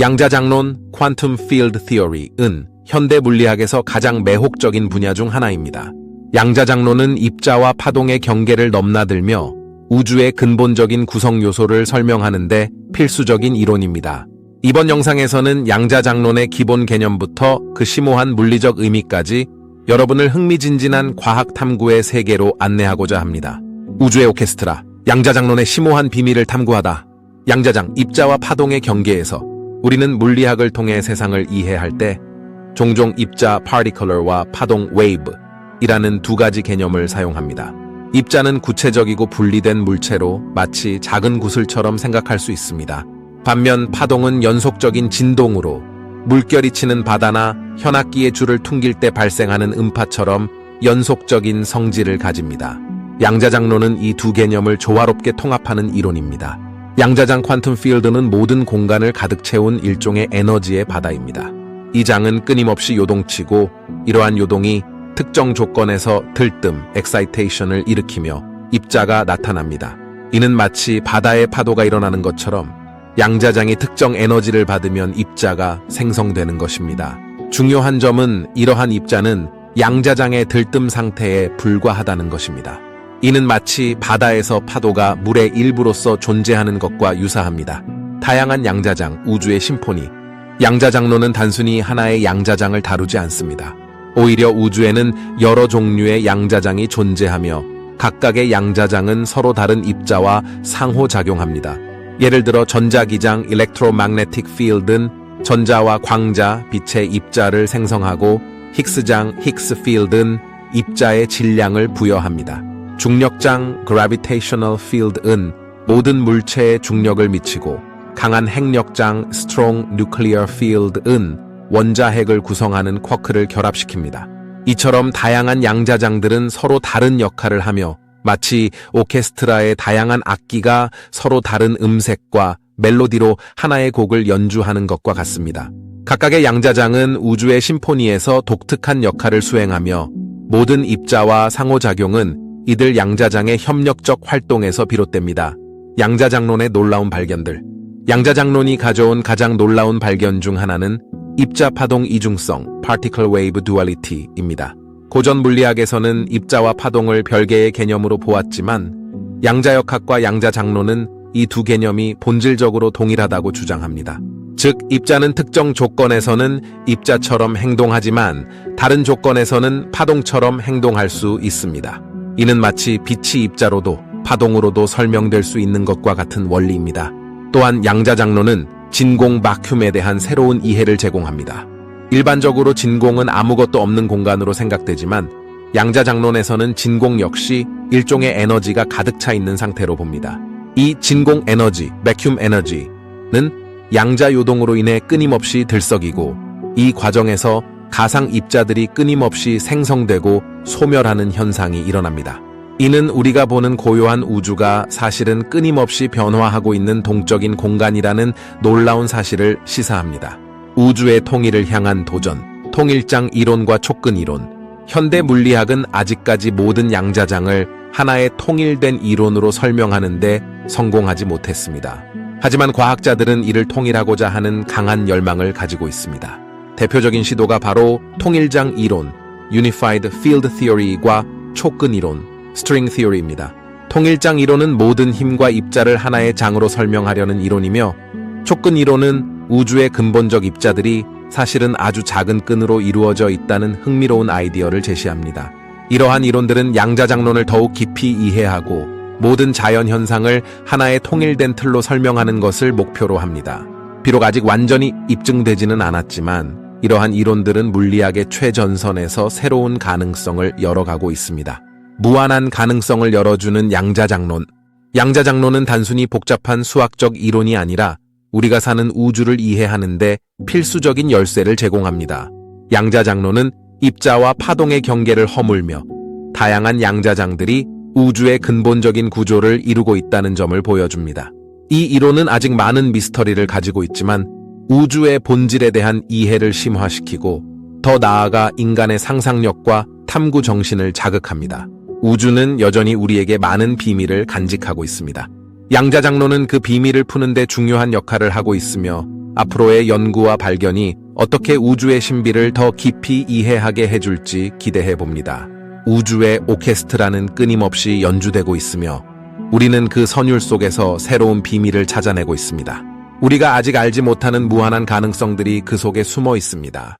양자장론 (Quantum Field Theory)은 현대 물리학에서 가장 매혹적인 분야 중 하나입니다. 양자장론은 입자와 파동의 경계를 넘나들며 우주의 근본적인 구성 요소를 설명하는데 필수적인 이론입니다. 이번 영상에서는 양자장론의 기본 개념부터 그 심오한 물리적 의미까지 여러분을 흥미진진한 과학 탐구의 세계로 안내하고자 합니다. 우주의 오케스트라, 양자장론의 심오한 비밀을 탐구하다. 양자장, 입자와 파동의 경계에서 우리는 물리학을 통해 세상을 이해할 때 종종 입자 particular와 파동 wave이라는 두 가지 개념을 사용합니다. 입자는 구체적이고 분리된 물체로 마치 작은 구슬처럼 생각할 수 있습니다. 반면 파동은 연속적인 진동으로 물결이 치는 바다나 현악기의 줄을 퉁길 때 발생하는 음파처럼 연속적인 성질을 가집니다. 양자장론은 이두 개념을 조화롭게 통합하는 이론입니다. 양자장 퀀텀 필드는 모든 공간을 가득 채운 일종의 에너지의 바다입니다. 이 장은 끊임없이 요동치고 이러한 요동이 특정 조건에서 들뜸, 엑사이테이션을 일으키며 입자가 나타납니다. 이는 마치 바다의 파도가 일어나는 것처럼 양자장이 특정 에너지를 받으면 입자가 생성되는 것입니다. 중요한 점은 이러한 입자는 양자장의 들뜸 상태에 불과하다는 것입니다. 이는 마치 바다에서 파도가 물의 일부로서 존재하는 것과 유사합니다. 다양한 양자장, 우주의 심포니. 양자장론은 단순히 하나의 양자장을 다루지 않습니다. 오히려 우주에는 여러 종류의 양자장이 존재하며 각각의 양자장은 서로 다른 입자와 상호작용합니다. 예를 들어 전자기장 electromagnetic field는 전자와 광자, 빛의 입자를 생성하고 힉스장 힉스 field는 입자의 질량을 부여합니다. 중력장 gravitational field은 모든 물체에 중력을 미치고 강한 핵력장 strong nuclear field은 원자핵을 구성하는 쿼크를 결합시킵니다. 이처럼 다양한 양자장들은 서로 다른 역할을 하며 마치 오케스트라의 다양한 악기가 서로 다른 음색과 멜로디로 하나의 곡을 연주하는 것과 같습니다. 각각의 양자장은 우주의 심포니에서 독특한 역할을 수행하며 모든 입자와 상호작용은 이들 양자장의 협력적 활동에서 비롯됩니다. 양자장론의 놀라운 발견들. 양자장론이 가져온 가장 놀라운 발견 중 하나는 입자 파동 이중성 (particle wave duality입니다. 고전 물리학에서는 입자와 파동을 별개의 개념으로 보았지만 양자역학과 양자장론은 이 두 개념이 본질적으로 동일하다고 주장합니다. 즉, 입자는 특정 조건에서는 입자처럼 행동하지만 다른 조건에서는 파동처럼 행동할 수 있습니다. 이는 마치 빛이 입자로도 파동으로도 설명될 수 있는 것과 같은 원리입니다. 또한 양자장론은 진공 바큐음에 대한 새로운 이해를 제공합니다. 일반적으로 진공은 아무것도 없는 공간으로 생각되지만 양자장론에서는 진공 역시 일종의 에너지가 가득 차 있는 상태로 봅니다. 이 진공 에너지, 베큐um 에너지는 양자 요동으로 인해 끊임없이 들썩이고 이 과정에서 가상 입자들이 끊임없이 생성되고 소멸하는 현상이 일어납니다. 이는 우리가 보는 고요한 우주가 사실은 끊임없이 변화하고 있는 동적인 공간이라는 놀라운 사실을 시사합니다. 우주의 통일을 향한 도전, 통일장 이론과 촉근 이론. 현대 물리학은 아직까지 모든 양자장을 하나의 통일된 이론으로 설명하는데 성공하지 못했습니다. 하지만 과학자들은 이를 통일하고자 하는 강한 열망을 가지고 있습니다. 대표적인 시도가 바로 통일장 이론, Unified Field Theory과 촉근 이론, String Theory입니다. 통일장 이론은 모든 힘과 입자를 하나의 장으로 설명하려는 이론이며 촉근 이론은 우주의 근본적 입자들이 사실은 아주 작은 끈으로 이루어져 있다는 흥미로운 아이디어를 제시합니다. 이러한 이론들은 양자장론을 더욱 깊이 이해하고 모든 자연 현상을 하나의 통일된 틀로 설명하는 것을 목표로 합니다. 비록 아직 완전히 입증되지는 않았지만 이러한 이론들은 물리학의 최전선에서 새로운 가능성을 열어가고 있습니다. 무한한 가능성을 열어주는 양자장론. 양자장론은 단순히 복잡한 수학적 이론이 아니라 우리가 사는 우주를 이해하는데 필수적인 열쇠를 제공합니다. 양자장론은 입자와 파동의 경계를 허물며 다양한 양자장들이 우주의 근본적인 구조를 이루고 있다는 점을 보여줍니다. 이 이론은 아직 많은 미스터리를 가지고 있지만 우주의 본질에 대한 이해를 심화시키고 더 나아가 인간의 상상력과 탐구 정신을 자극합니다. 우주는 여전히 우리에게 많은 비밀을 간직하고 있습니다. 양자 장로는 그 비밀을 푸는데 중요한 역할을 하고 있으며 앞으로의 연구와 발견이 어떻게 우주의 신비를 더 깊이 이해하게 해줄지 기대해 봅니다. 우주의 오케스트라는 끊임없이 연주되고 있으며 우리는 그 선율 속에서 새로운 비밀을 찾아내고 있습니다. 우리가 아직 알지 못하는 무한한 가능성들이 그 속에 숨어 있습니다.